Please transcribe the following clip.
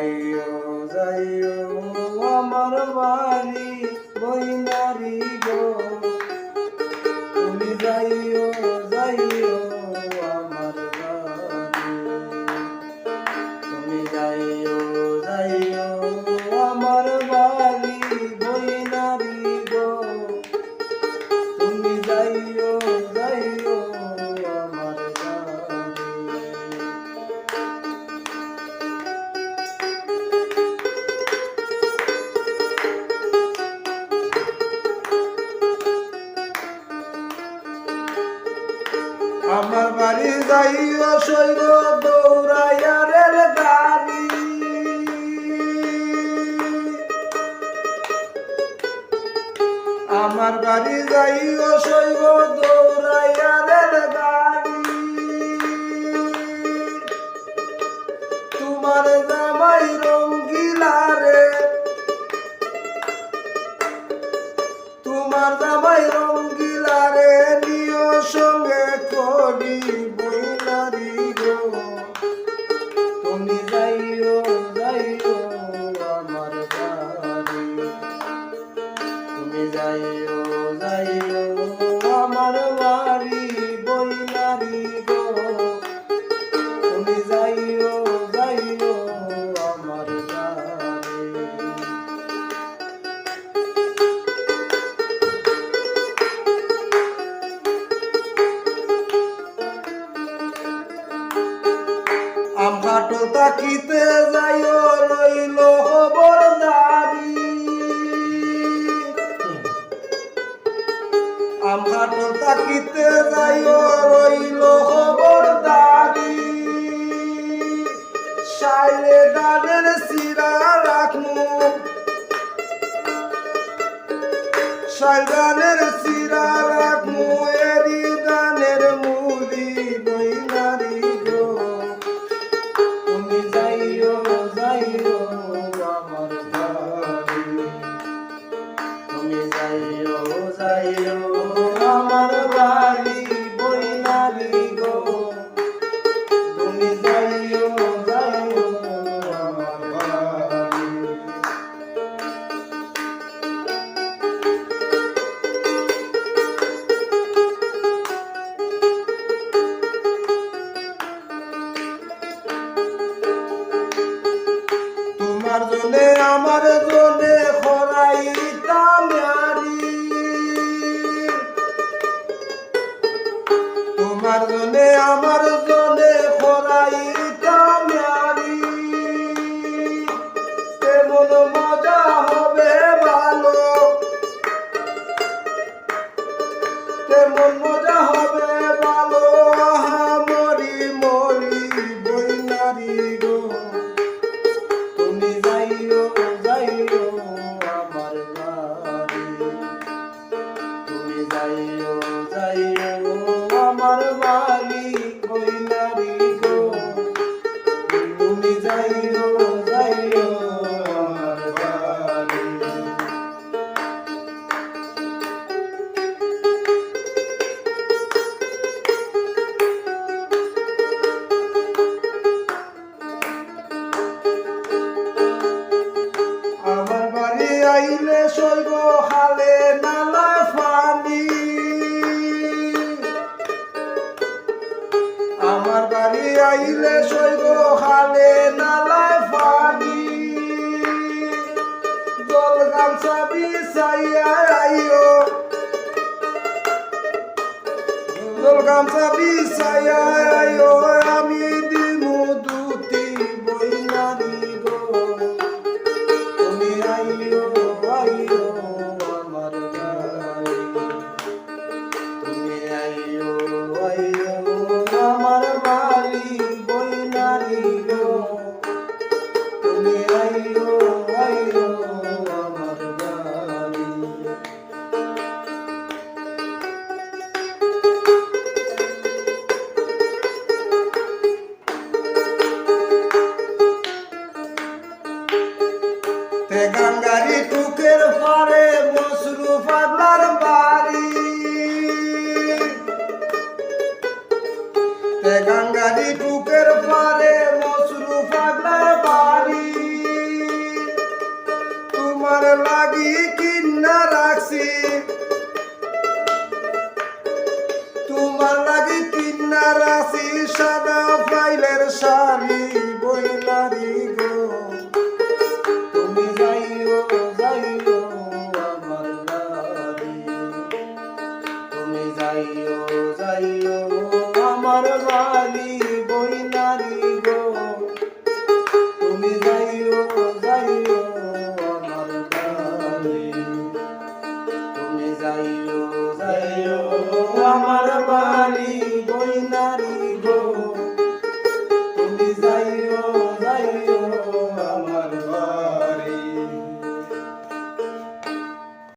যাইও যাইও আমার বাড়ি বইনারি গো। তুমি যাইও যাইও আমার যাইও শৈব দৌড়াইয়া রেল গাড়ি। আমার বাড়ি যাইও শৈব দৌড়াইয়া রেল গাড়ি। তোমার জামাই রঙ্গিলা রে। তোমার জামাই রঙ্গিলা রে নিও সঙ্গে করি যাইও যাইও আমার বাড়ি। তুমি যাইও যাইও আমার বাড়ি বইনারি গো সাইলে ডানের সিরা রাখমু। সাইদানের সিরা রাখমু, এরি দানের মুড়ি বইনারি গো তুমি যাইও যাইও আমার তুমি যাইও যাইও আমার জনে খরাইতা মারি তোমার জনে আমার জনে খরাইতা মারি তেমন মজা হবে ভালো। তেমন মজা হবে ভালো। মরি মরি তুমি যাইও আমার বাড়ি আইলে সইব হালে নালা ফানি। বাড়ি আইলে সইব হালে নালা গাঙ্গারি টুকের পরে, মসরু পাগলার বাড়ি। গাঙ্গারি টুকের পরে, মসরু পাগলার বাড়ি। তোমার লাগি কিনা রাখছি